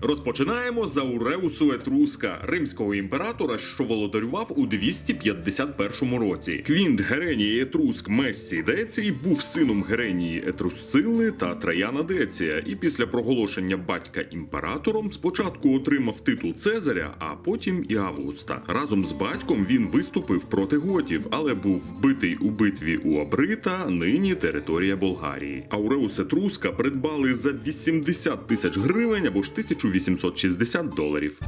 Розпочинаємо з Ауреусу Етруска, римського імператора, що володарював у 251 році. Квінт Геренії Етруск Мессі Децій був сином Геренії Етрусцили та Траяна Деція, і після проголошення батька імператором спочатку отримав титул Цезаря, а потім і Августа. Разом з батьком він виступив проти готів, але був вбитий у битві у Абрита, нині територія Болгарії. Ауреус Етруска придбали за 80 тисяч гривень або ж 1860 доларів.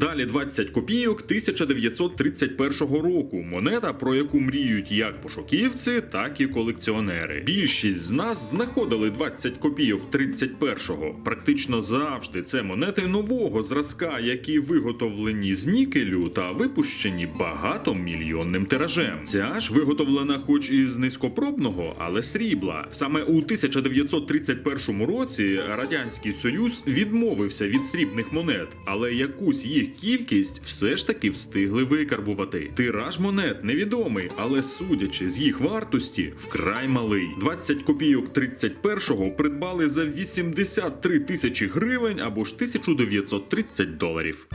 Далі 20 копійок 1931 року. Монета, про яку мріють як пошуківці, так і колекціонери. Більшість з нас знаходили 20 копійок 31-го. Практично завжди це монети нового зразка, які виготовлені з нікелю та випущені багатомільйонним тиражем. Ця ж виготовлена, хоч і з низькопробного, але срібла. Саме у 1931 році радянський союз відмовився від срібних монет, але якусь їх кількість все ж таки встигли викарбувати. Тираж монет невідомий, але судячи з їх вартості, вкрай малий. 20 копійок 31-го придбали за 83 тисячі гривень або ж 1930 доларів.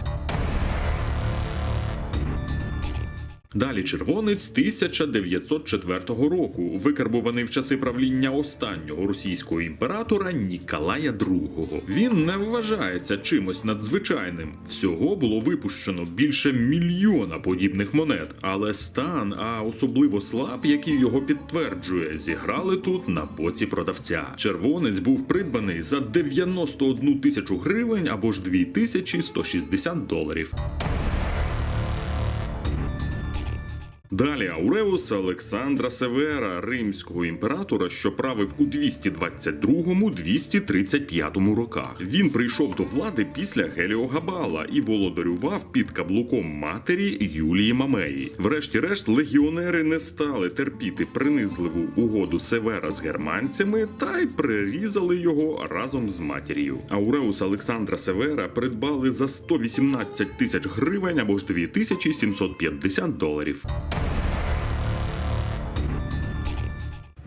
Далі червонець 1904 року, викарбуваний в часи правління останнього російського імператора Ніколая II. Він не вважається чимось надзвичайним. Всього було випущено більше мільйона подібних монет, але стан, а особливо слаб, який його підтверджує, зіграли тут на боці продавця. Червонець був придбаний за 91 тисячу гривень або ж 2160 доларів. Далі Ауреус Олександра Севера, римського імператора, що правив у 222-235 роках. Він прийшов до влади після Геліогабала і володарював під каблуком матері Юлії Мамеї. Врешті-решт, легіонери не стали терпіти принизливу угоду Севера з германцями та й прирізали його разом з матір'ю. Ауреус Олександра Севера придбали за 118 тисяч гривень або ж 2750 доларів.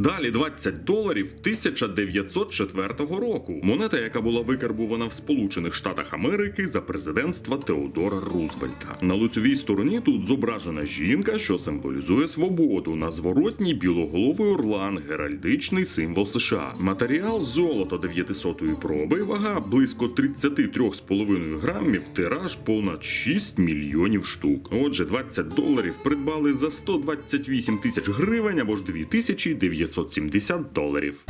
Далі 20 доларів 1904 року. Монета, яка була викарбувана в Сполучених Штатах Америки за президентства Теодора Рузвельта. На лицевій стороні тут зображена жінка, що символізує свободу. На зворотній білоголовий орлан, геральдичний символ США. Матеріал золото 900-ї проби, вага близько 33,5 грамів, тираж понад 6 мільйонів штук. Отже, 20 доларів придбали за 128 тисяч гривень або ж 2970 доларів.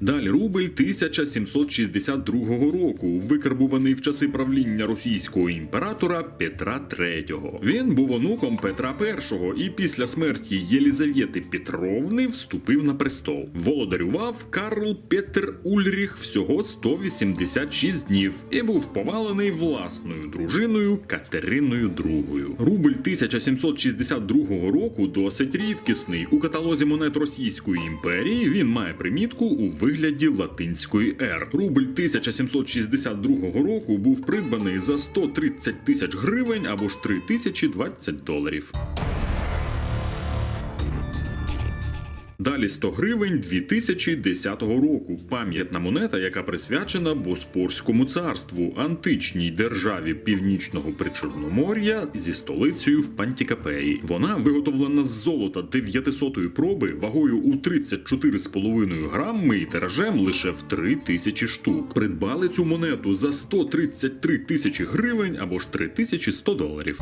Далі рубль 1762 року, викарбуваний в часи правління російського імператора Петра III. Він був онуком Петра І і після смерті Єлізавети Петровни вступив на престол. Володарював Карл Петер Ульріх всього 186 днів і був повалений власною дружиною Катериною II. Рубль 1762 року досить рідкісний. У каталозі монет Російської імперії він має примітку у вигляді латинської ер. Рубль 1762 року був придбаний за 130 тисяч гривень або ж 3020 доларів. Далі 100 гривень 2010 року. Пам'ятна монета, яка присвячена Боспорському царству, античній державі північного причорномор'я зі столицею в Пантікапеї. Вона виготовлена з золота 900-ї проби вагою у 34,5 грами і тиражем лише в 3 тисячі штук. Придбали цю монету за 133 тисячі гривень або ж 3100 доларів.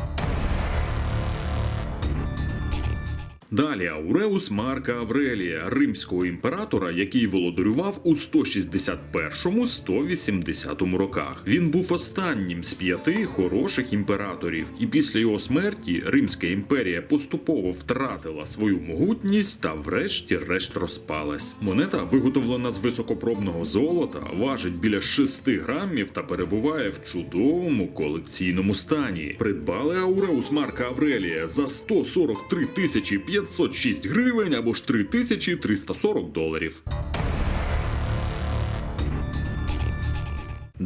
Далі Ауреус Марка Аврелія, римського імператора, який володарював у 161-180 роках. Він був останнім з п'яти хороших імператорів, і після його смерті Римська імперія поступово втратила свою могутність та врешті-решт розпалась. Монета, виготовлена з високопробного золота, важить біля 6 грамів та перебуває в чудовому колекційному стані. Придбали Ауреус Марка Аврелія за 143 тисячі 506 гривень або ж 3340 доларів.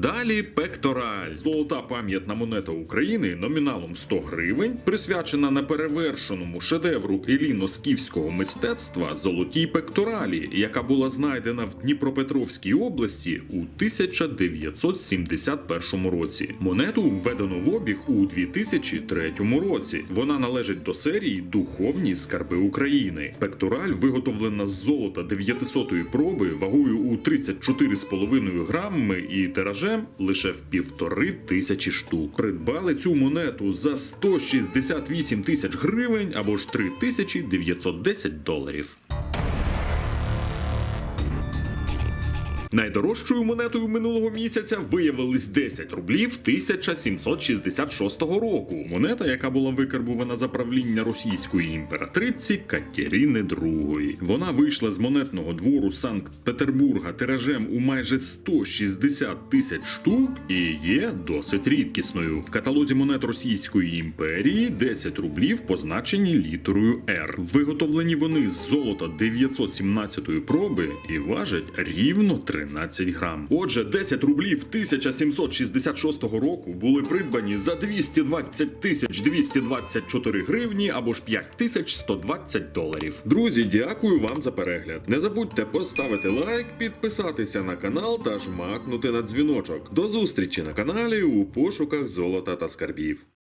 Далі пектораль. Золота пам'ятна монета України номіналом 100 гривень, присвячена неперевершеному шедевру еліно-скіфського мистецтва золотій пекторалі, яка була знайдена в Дніпропетровській області у 1971 році. Монету введено в обіг у 2003 році. Вона належить до серії Духовні скарби України. Пектораль виготовлена з золота 900-ї проби вагою у 34,5 грами і тиражем лише в півтори тисячі штук. Придбали цю монету за 168 тисяч гривень або ж 3910 доларів. Найдорожчою монетою минулого місяця виявились 10 рублів 1766 року. Монета, яка була викарбувана за правління російської імператриці Катерини II. Вона вийшла з монетного двору Санкт-Петербурга тиражем у майже 160 тисяч штук і є досить рідкісною. В каталозі монет Російської імперії 10 рублів позначені літерою R. Виготовлені вони з золота 917 проби і важать рівно 13 грам. Отже, 10 рублів 1766 року були придбані за 220 тисяч 224 гривні або ж 5120 доларів. Друзі, дякую вам за перегляд. Не забудьте поставити лайк, підписатися на канал та жмакнути на дзвіночок. До зустрічі на каналі у пошуках золота та скарбів.